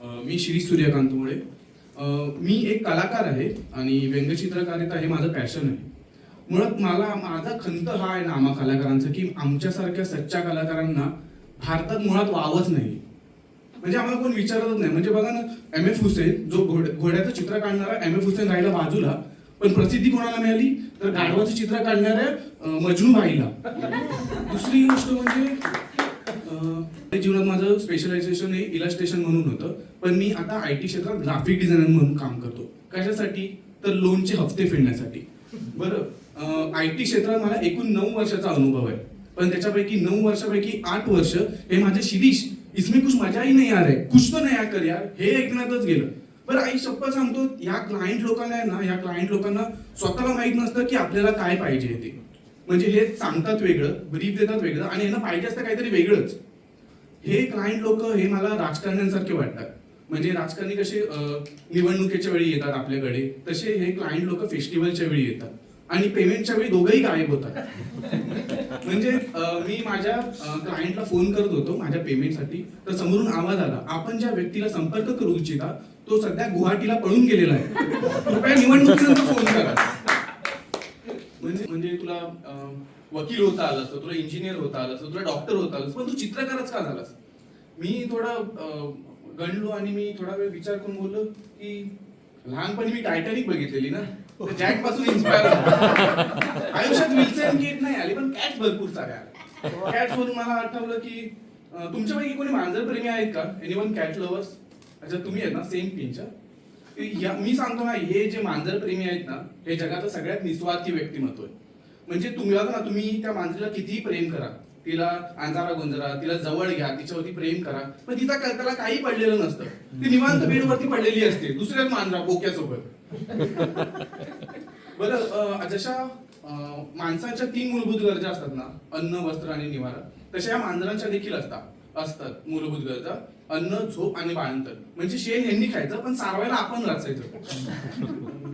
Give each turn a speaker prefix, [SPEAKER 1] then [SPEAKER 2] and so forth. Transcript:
[SPEAKER 1] मी श्री सूर्यकांत मुळे मी एक कलाकार आहे आणि व्यंगचित्रकारिता हे माझं पॅशन आहे. मुळात मला माझा खंत हा आहे ना आम्हा कलाकारांचा की आमच्यासारख्या सच्च्या कलाकारांना भारतात मुळात वावच नाही. म्हणजे आम्हाला कोण विचारतच नाही. म्हणजे बघा ना एम एफ हुसेन जो घोड घोड्याचं चित्र काढणारा एम एफ हुसेन राहिला बाजूला पण प्रसिद्धी कोणाला मिळाली? तर गाढवाचं चित्र काढणाऱ्या मजनू भाईला. दुसरी गोष्ट म्हणजे जीवनात माझं स्पेशलायझेशन हे इलास्ट्रेशन म्हणून होतं. पण मी आता आय टी क्षेत्रात ग्राफिक डिझायनर म्हणून काम करतो. कशासाठी? तर लोनचे हप्ते फेडण्यासाठी. बरं आय टी क्षेत्रात मला एकूण नऊ वर्षाचा अनुभव आहे. पण त्याच्यापैकी नऊ वर्षापैकी आठ वर्ष हे माझे शिरीष इसमें कुछ मजा ही नाही आहे. रहा है कुछ तो नया कर यार. हे ऐकण्यातच गेलं. बरं आई शप्पथ सांगतो या क्लायंट लोकांना आहे ना या क्लायंट लोकांना स्वतःला माहीत नसतं की आपल्याला काय पाहिजे ते. म्हणजे हे सांगतात वेगळं ब्रीफ देतात वेगळं आणि यांना पाहिजे असतं काहीतरी वेगळंच. हे क्लायंट लोक हे मला राजकारण्यांसारखे वाटतात. म्हणजे राजकारणी कसे निवडणुकीच्या वेळी येतात आपल्याकडे तसे हे क्लायंट लोक फेस्टिवलच्या वेळी येतात. आणि पेमेंटच्या वेळी दोघंही गायब होतात. म्हणजे मी माझ्या क्लायंटला फोन करत होतो माझ्या पेमेंटसाठी तर समोरून आवाज आला आपण ज्या व्यक्तीला संपर्क करू इच्छिता तो सध्या गुवाहाटीला पळून गेलेला आहे. कृपया निवडणुकीनंतर फोन करा. म्हणजे तुला वकील होता आलं असतं तुला इंजिनियर होता आलं असतं तुला डॉक्टर होता आलं असतं पण तू चित्रकारच का झालास? मी थोडा गणलो आणि मी थोडा वेळ विचार करून बोललो की लहानपणी मी टायटॅनिक बघितलेली ना जॅक पासून इन्स्पायर आयुष्यात विल्सन केट नाही आली पण कॅट्स भरपूर साऱ्या आल्या. कॅट्स वरून मला आठवलं की तुमच्यापैकी कोणी मांजर प्रेमी आहेत का? एनी वन कॅट लवर्स अच्छा तुम्ही आहेत ना सेम पिंच्या या मी सांगतो ना हे जे मांजर प्रेमी आहेत ना हे जगाचं सगळ्यात निस्वार्थी व्यक्तिमत्व आहे. म्हणजे तुम्ही बघा ना तुम्ही त्या मांजरीला कितीही प्रेम करा. तिला अंजारा गोंजरा तिला जवळ घ्या तिच्यावरती प्रेम करा. पण तिचा त्याला काही पडलेलं नसतं. ती निवांत बेडवरती पडलेली असते दुसऱ्याच मांजरा बोक्यासोबत. बरं जशा माणसाच्या तीन मूलभूत गरजा असतात ना अन्न वस्त्र आणि निवारा तशा या मांजरांच्या देखील असतात असतात मूलभूत गरजा. अन्न झोप आणि बाळंतर म्हणजे शेण ह्यांनी खायचं पण सारवायला आपण रचायचं.